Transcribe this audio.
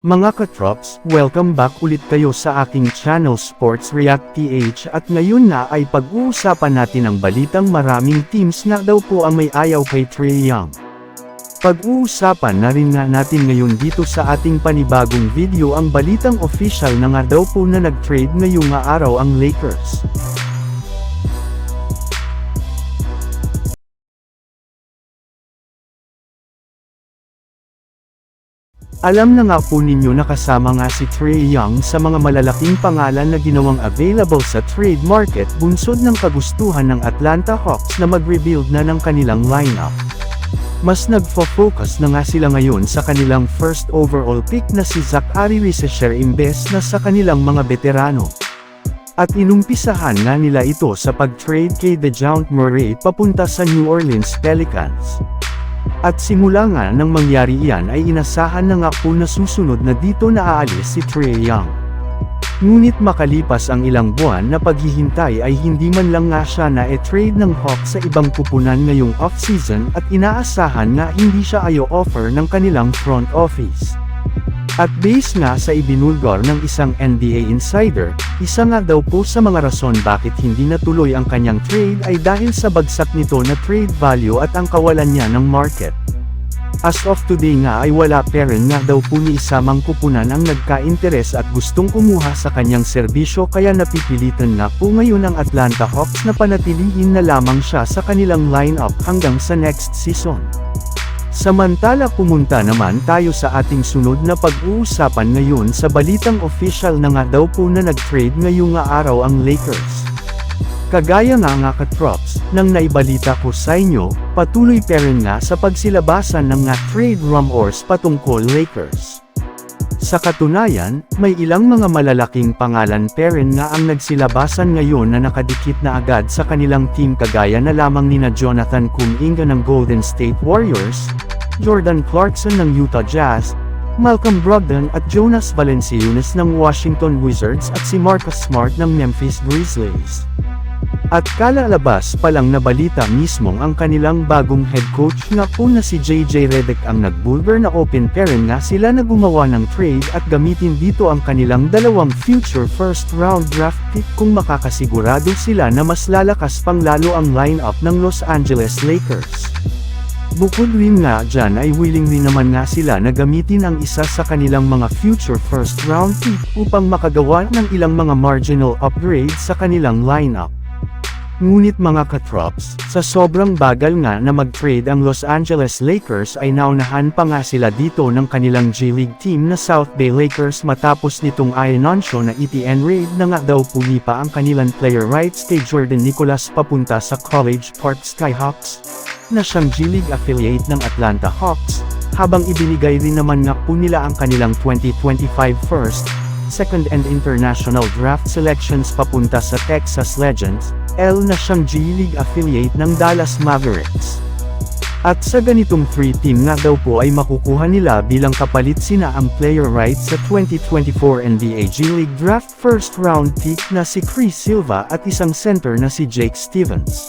Mga katrops, welcome back ulit kayo sa aking channel Sports React PH at ngayon na ay pag-uusapan natin ang balitang maraming teams na daw po ang may ayaw kay Trey Young. Pag-uusapan na rin nga natin ngayon dito sa ating panibagong video ang balitang official na nga daw po na nag-trade ngayong nga araw ang Lakers. Alam na nga po ninyo na kasama nga si Trey Young sa mga malalaking pangalan na ginawang available sa trade market bunsod ng kagustuhan ng Atlanta Hawks na mag-rebuild na ng kanilang lineup. Mas nagfo-focus na nga sila ngayon sa kanilang first overall pick na si Zachary Risesher imbes na sa kanilang mga veterano. At inumpisahan nga nila ito sa pag-trade kay DeJounte Murray papunta sa New Orleans Pelicans. At simula nga nang mangyari iyan ay inasahan na nga po na susunod na dito na aalis si Trey Young. Ngunit makalipas ang ilang buwan na paghihintay ay hindi man lang nga siya na e-trade ng Hawks sa ibang pupunan ngayong off-season at inaasahan nga hindi siya ayo offer ng kanilang front office. At base nga sa ibinulgor ng isang NBA insider, isa nga daw po sa mga rason bakit hindi natuloy ang kanyang trade ay dahil sa bagsak nito na trade value at ang kawalan niya ng market. As of today nga ay wala pa rin nga daw po ni isamang kupunan ang nagka-interes at gustong kumuha sa kanyang serbisyo kaya napipilitan na po ngayon ang Atlanta Hawks na panatilihin na lamang siya sa kanilang lineup hanggang sa next season. Samantala pumunta naman tayo sa ating sunod na pag-uusapan ngayon sa balitang official na nga daw po na nag-trade ngayong nga araw ang Lakers. Kagaya nga nga katrops, nang naibalita ko sa inyo, patuloy pa rin nga sa pagsilabasan ng nga trade rumors patungkol Lakers. Sa katunayan, may ilang mga malalaking pangalan pa rin nga ang nagsilabasan ngayon na nakadikit na agad sa kanilang team kagaya na lamang nina Jonathan Kuminga ng Golden State Warriors, Jordan Clarkson ng Utah Jazz, Malcolm Brogdon at Jonas Valanciunas ng Washington Wizards at si Marcus Smart ng Memphis Grizzlies. At kalalabas pa lang na balita mismong ang kanilang bagong head coach nga po na si JJ Redick ang nagbulgar na open parent nga sila na gumawa ng trade at gamitin dito ang kanilang dalawang future first round draft pick kung makakasigurado sila na mas lalakas pang lalo ang lineup ng Los Angeles Lakers. Bukod rin nga dyan ay willing rin naman nga sila na gamitin ang isa sa kanilang mga future first round pick upang makagawa ng ilang mga marginal upgrades sa kanilang lineup. Ngunit mga katrops, sa sobrang bagal nga na mag-trade ang Los Angeles Lakers ay naunahan pa nga sila dito ng kanilang G-League team na South Bay Lakers matapos nitong ayansyo na ETN raid na nga daw puli pa ang kanilang player rights kay Jordan Nicholas papunta sa College Park Skyhawks, na siyang G-League affiliate ng Atlanta Hawks, habang ibinigay rin naman nga po nila ang kanilang 2025 first, second and international draft selections papunta sa Texas Legends, L na siyang G-League affiliate ng Dallas Mavericks. At sa ganitong 3-team nga daw po ay makukuha nila bilang kapalit sina ang player rights sa 2024 NBA G-League Draft first round pick na si Chris Silva at isang center na si Jake Stevens.